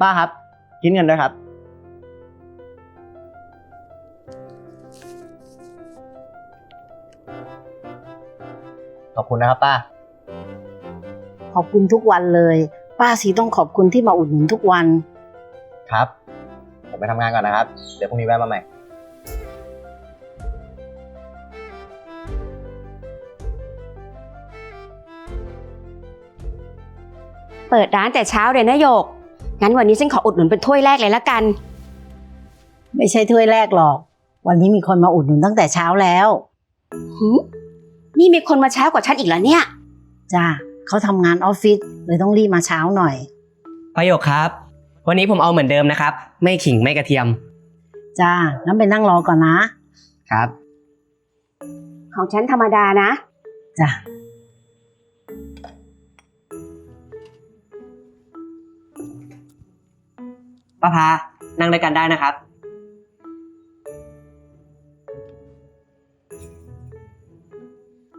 ป้าครับคิดเงินด้วยครับ ขอบคุณนะครับป้า ขอบคุณทุกวันเลย ป้าสีต้องขอบคุณที่มาอุดหนุนทุกวัน ครับ ผมไปทำงานก่อนนะครับ เดี๋ยวพรุ่งนี้แวะมาใหม่ เปิดร้านแต่เช้าเลยนะโยก งั้นวันนี้ฉันขออุดหนุนเป็นถ้วยแรกเลยละกัน ไม่ใช่ถ้วยแรกหรอก วันนี้มีคนมาอุดหนุนตั้งแต่เช้าแล้วหึนี่มีคนมาเช้ากว่าฉันอีกแล้วเนี่ย จ้าเขาทำงานออฟฟิศเลยต้องรีบมาเช้าหน่อย ประโยคครับ วันนี้ผมเอาเหมือนเดิมนะครับ ไม่ขิงไม่กระเทียมจ้างั้นไปนั่งรอก่อนนะครับ ของฉันธรรมดานะ จ้า ป้าพา นั่งด้วยกันได้นะครับ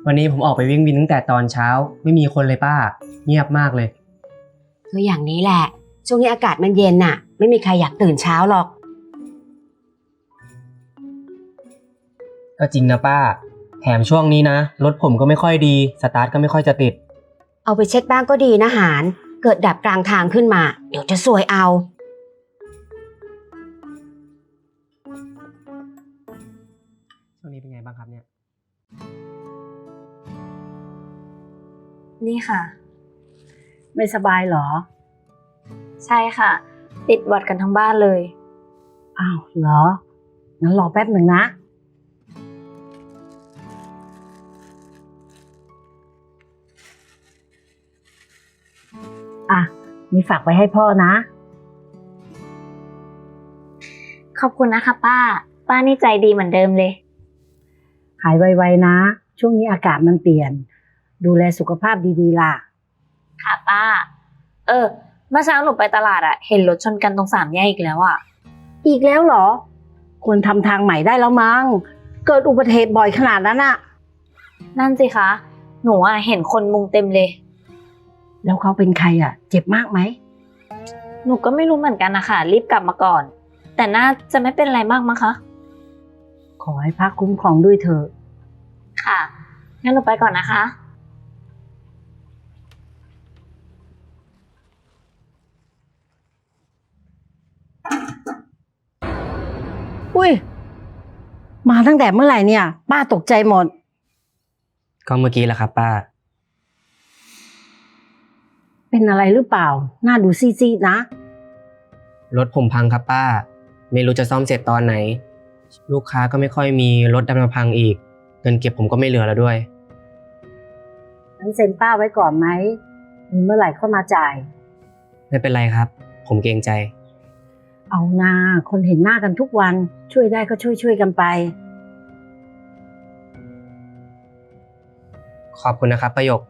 วันนี้ผมออกไปวิ่งวินตั้งแต่ตอนเช้า ไม่มีคนเลยป้า เงียบมากเลย คืออย่างนี้แหละ ช่วงนี้อากาศมันเย็นน่ะ ไม่มีใครอยากตื่นเช้าหรอก ก็จริงนะป้า แถมช่วงนี้นะ รถผมก็ไม่ค่อยดี สตาร์ทก็ไม่ค่อยจะติด เอาไปเช็คบ้างก็ดีนะหาร เกิดดับกลางทางขึ้นมา เดี๋ยวจะซวยเอา นี่ค่ะ ไม่สบายเหรอ ใช่ค่ะ ติดหวัดกันทั้งบ้านเลย อ้าวเหรอ งั้นรอแป๊บหนึ่งนะ อะ มีฝากไปให้พ่อนะ ขอบคุณนะคะ ป้า ป้านี่ใจดีเหมือนเดิมเลย หายไวๆนะ ช่วงนี้อากาศมันเปลี่ยน ดูแลสุขภาพดีๆล่ะ ค่ะป้า เออ เมื่อเช้าหนูไปตลาดอะเห็นรถชนกันตรงสามแยกอีกแล้วอะอีกแล้วเหรอ ควรทำทางใหม่ได้แล้วมั้ง เกิดอุบัติเหตุบ่อยขนาดนั้นอะนั่นสิคะ หนูอะเห็นคนมุงเต็มเลย แล้วเขาเป็นใครอะเจ็บมากไหม หนูก็ไม่รู้เหมือนกันนะคะรีบกลับมาก่อน แต่น่าจะไม่เป็นไรมากมั้งคะ ขอให้พักคุ้มครองด้วยเถอะ ค่ะ งั้นหนูไปก่อนนะคะ อุ้ย มาตั้งแต่เมื่อไหร่เนี่ย ป้าตกใจหมด ก็เมื่อกี้แหละครับ ป้า เป็นอะไรหรือเปล่า หน้าดูซีดๆนะ รถผมพังครับป้า ไม่รู้จะซ่อมเสร็จตอนไหน ลูกค้าก็ไม่ค่อยมีรถดันมาพังอีก เงินเก็บผมก็ไม่เหลือแล้วด้วยงั้นเซ็นป้าไว้ก่อนไหมมีเมื่อไหร่เข้ามาจ่าย ไม่เป็นไรครับ ผมเกรงใจ เอานาคนเห็นหน้ากันทุกวันช่วยได้ก็ช่วยช่วยกันไป ขอบคุณนะครับประโยค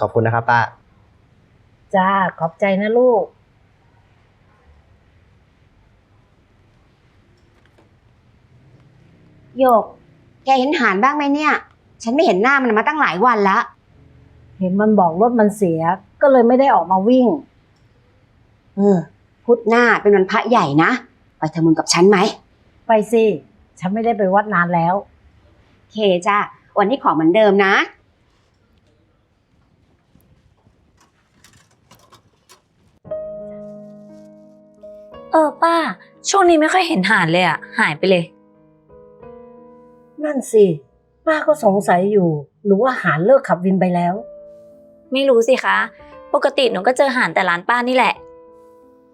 ขอบคุณนะครับป้า จ้า ขอบใจนะลูก โยก แกเห็นหารบ้างไหมเนี่ย ฉันไม่เห็นหน้ามันมาตั้งหลายวันละ เห็นมันบอกรถมันเสีย ก็เลยไม่ได้ออกมาวิ่ง เออ พุธหน้าเป็นวันพระใหญ่นะ ไปทำบุญกับฉันไหม ไปสิ ฉันไม่ได้ไปวัดนานแล้วโอเคจ้า วันนี้ขอเหมือนเดิมนะ เออป้า ช่วงนี้ไม่ค่อยเห็นหานเลยอะหายไปเลย นั่นสิ ป้าก็สงสัยอยู่ หรือว่าหาเลิกขับวินไปแล้ว ไม่รู้สิคะ ปกติหนูก็เจอหานแต่ร้านป้านี่แหละ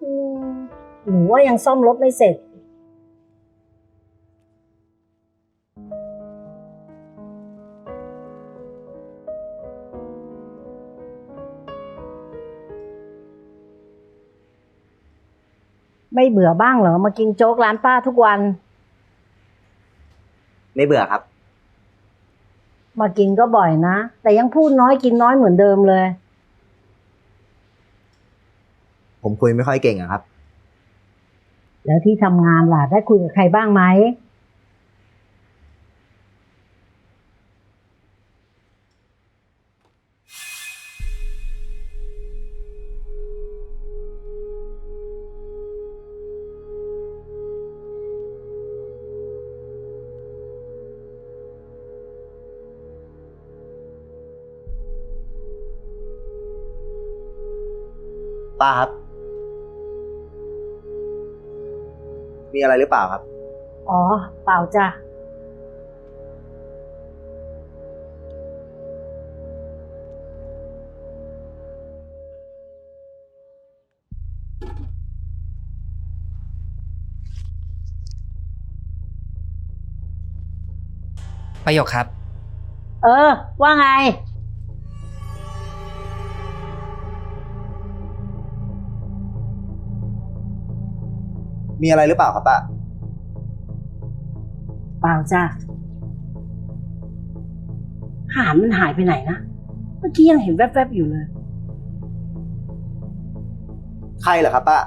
อืมหรือว่ายังซ่อมรถไม่เสร็จ ไม่เบื่อบ้างเหรอมากินโจ๊กร้านป้าทุกวัน ไม่เบื่อครับ มากินก็บ่อยนะ แต่ยังพูดน้อยกินน้อยเหมือนเดิมเลย ผมคุยไม่ค่อยเก่งอะครับ แล้วที่ทำงานล่ะ ได้คุยกับใครบ้างไหม ป้าครับ มีอะไรหรือเปล่าครับ อ๋อ เปล่าจ้ะ ประโยคครับ เออ ว่าไง มีอะไรหรือเปล่าครับป้า เปล่าจ้ะหานมันหายไปไหนนะ เมื่อกี้ยังเห็นแวบๆอยู่เลย ใครเหรอครับป้า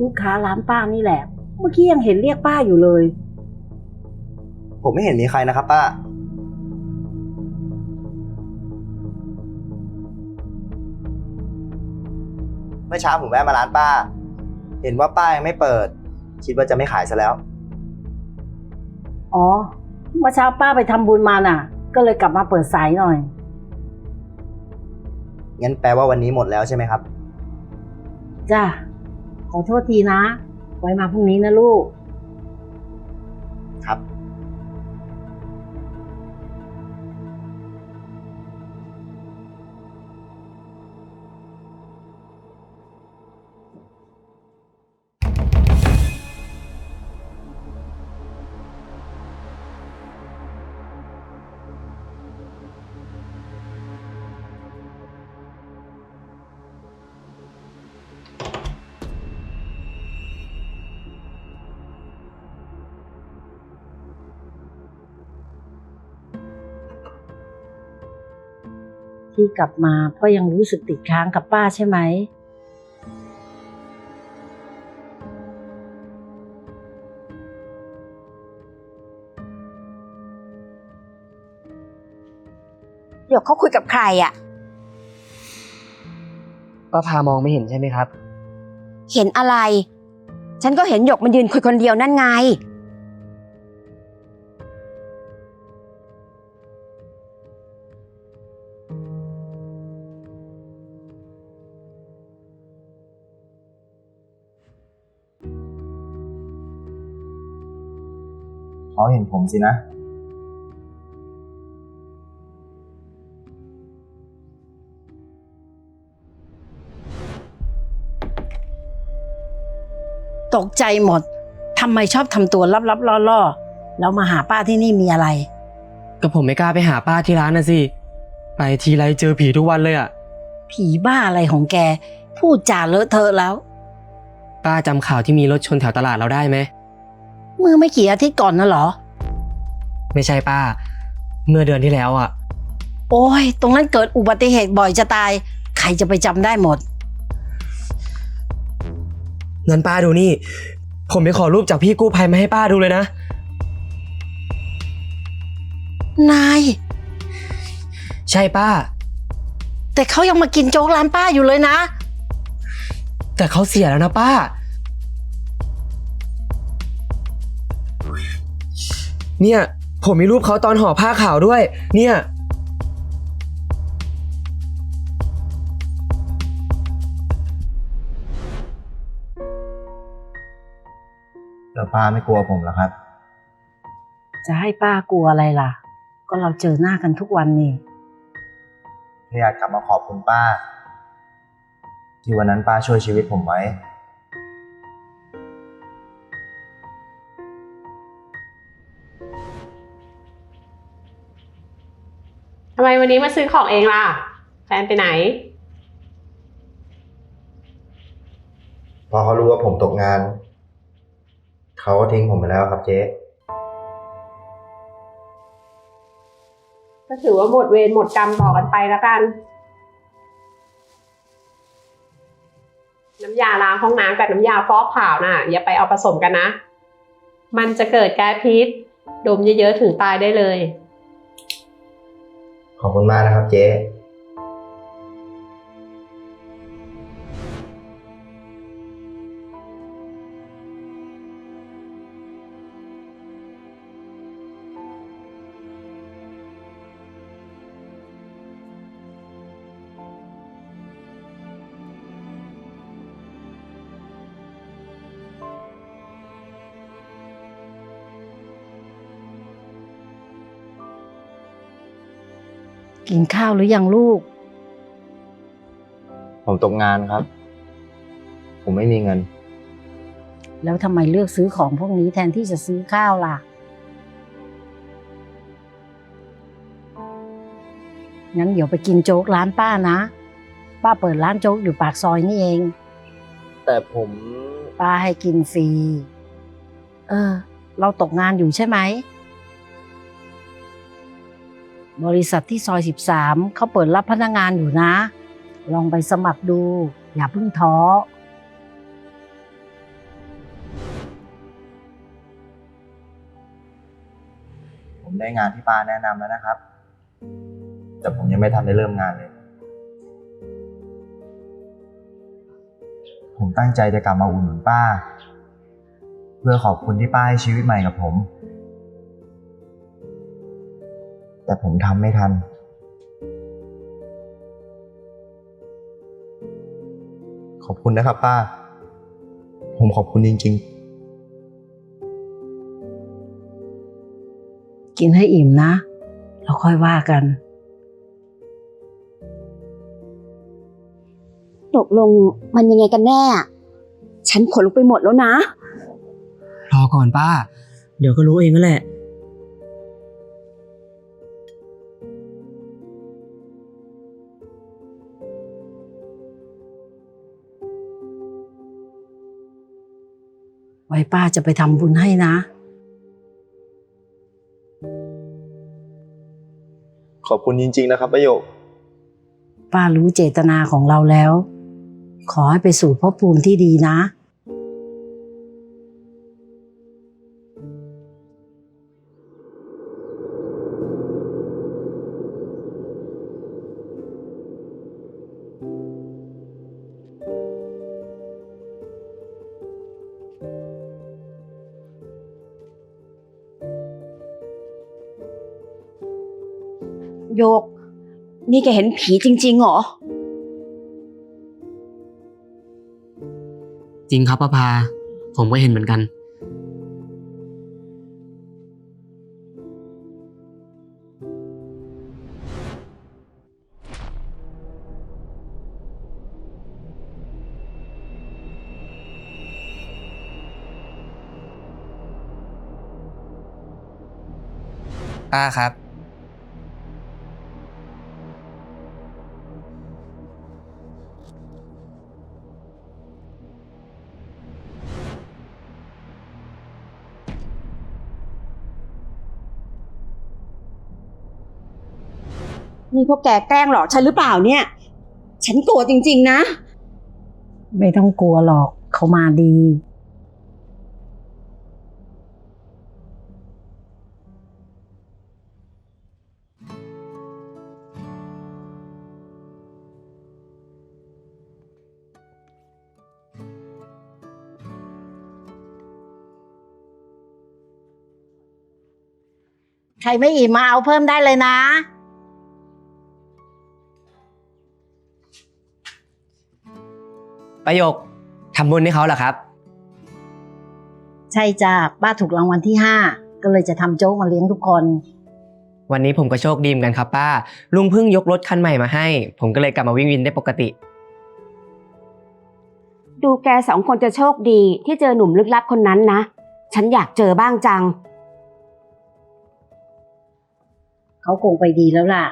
ลูกค้าร้านป้านี่แหละ เมื่อกี้ยังเห็นเรียกป้าอยู่เลย ผมไม่เห็นมีใครนะครับป้า เมื่อเช้าผมแวะมาร้านป้า เห็นว่าป้ายังไม่เปิด คิดว่าจะไม่ขายซะแล้ว อ๋อ เมื่อเช้าป้าไปทำบุญมาน่ะ ก็เลยกลับมาเปิดสายหน่อย งั้นแปลว่าวันนี้หมดแล้วใช่ไหมครับ จ้ะขอโทษทีนะ ไว้มาพรุ่งนี้นะลูก ที่กลับมาเพราะยังรู้สึกติดค้างกับป้าใช่ไหม หยกเขาคุยกับใครอะป้าพามองไม่เห็นใช่ไหมครับ เห็นอะไร ฉันก็เห็นหยกมันยืนคุยคนเดียวนั่นไง เขาเห็นผมสินะ ตกใจหมดทำไมชอบทำตัวลับๆล่อๆแล้วมาหาป้าที่นี่มีอะไร ก็ผมไม่กล้าไปหาป้าที่ร้านนะสิ ไปทีไรเจอผีทุกวันเลยอะผีบ้าอะไรของแก พูดจาเลอะเทอะแล้ว ป้าจำข่าวที่มีรถชนแถวตลาดเราได้ไหม เมื่อไม่กี่อาทิตย์ก่อนน่ะเหรอ ไม่ใช่ป้า เมื่อเดือนที่แล้วอะ โอ้ย ตรงนั้นเกิดอุบัติเหตุบ่อยจะตาย ใครจะไปจำได้หมด งั้นป้าดูนี่ ผมไปขอรูปจากพี่กู้ภัยมาให้ป้าดูเลยนะ นาย ใช่ป้า แต่เขายังมากินโจ๊กร้านป้าอยู่เลยนะ แต่เขาเสียแล้วนะป้า เนี่ย ผมมีรูปเขาตอนห่อผ้าขาวด้วย เนี่ย แล้วป้าไม่กลัวผมเหรอครับ จะให้ป้ากลัวอะไรล่ะ ก็เราเจอหน้ากันทุกวันนี่แค่อยากกลับมาขอบคุณป้า ที่วันนั้นป้าช่วยชีวิตผมไว้ ทำไมวันนี้มาซื้อของเองล่ะ แฟนไปไหน พอเขารู้ว่าผมตกงาน เขาก็ทิ้งผมไปแล้วครับเจ๊ก็ถือว่าหมดเวรหมดกรรมต่อกันไปแล้วกัน น้ำยาล้างห้องน้ำกับน้ำยาฟอกขาวน่ะ อย่าไปเอาผสมกันนะ มันจะเกิดแก๊สพิษ ดมเยอะๆถึงตายได้เลย ขอบคุณมากนะครับเจ๊ กินข้าวหรือยังลูก ผมตกงานครับ ผมไม่มีเงิน แล้วทำไมเลือกซื้อของพวกนี้แทนที่จะซื้อข้าวล่ะ งั้นเดี๋ยวไปกินโจ๊กร้านป้านะ ป้าเปิดร้านโจ๊กอยู่ปากซอยนี่เอง แต่ผมป้าให้กินฟรี เออ เราตกงานอยู่ใช่ไหม บริษัทที่ซอย 13 เขาเปิดรับพนักงานอยู่นะ ลองไปสมัครดู อย่าเพิ่งท้อ ผมได้งานที่ป้าแนะนำแล้วนะครับ แต่ผมยังไม่ทันได้เริ่มงานเลย ผมตั้งใจจะกลับมาอุ่นหนุนป้า เพื่อขอบคุณที่ป้าให้ชีวิตใหม่กับผม แต่ผมทำไม่ทัน ขอบคุณนะครับป้า ผมขอบคุณจริงๆกินให้อิ่มนะแล้วค่อยว่ากัน ตกลงมันยังไงกันแน่ ฉันขนลุกไปหมดแล้วนะ รอก่อนป้า เดี๋ยวก็รู้เองนั่นแหละ ว้ป้าจะไปทำบุญให้นะ ขอบคุณจริง ๆ นะครับประโยค ป้ารู้เจตนาของเราแล้ว ขอให้ไปสู่ภพภูมิที่ดีนะ โยก นี่แกเห็นผีจริงๆเหรอ จริงครับป้าพา ผมก็เห็นเหมือนกัน ป้าครับ นี่พวกแกแกล้งหลอกฉันหรือเปล่าเนี่ย ฉันโกรธจริง ๆ นะ ไม่ต้องกลัวหรอกเขามาดี ใครไม่อิ่มมาเอาเพิ่มได้เลยนะ ประโยคทำบุญให้เขาเหรอครับ ใช่จ้าป้าถูกรางวัลที่ห้าก็เลยจะทำโจ๊กมาเลี้ยงทุกคน วันนี้ผมก็โชคดีเหมือนกันครับป้า ลุงเพิ่งยกรถคันใหม่มาให้ ผมก็เลยกลับมาวิ่งวินได้ปกติ ดูแกสองคนจะโชคดีที่เจอหนุ่มลึกลับคนนั้นนะ ฉันอยากเจอบ้างจัง เขาคงไปดีแล้วล่ะ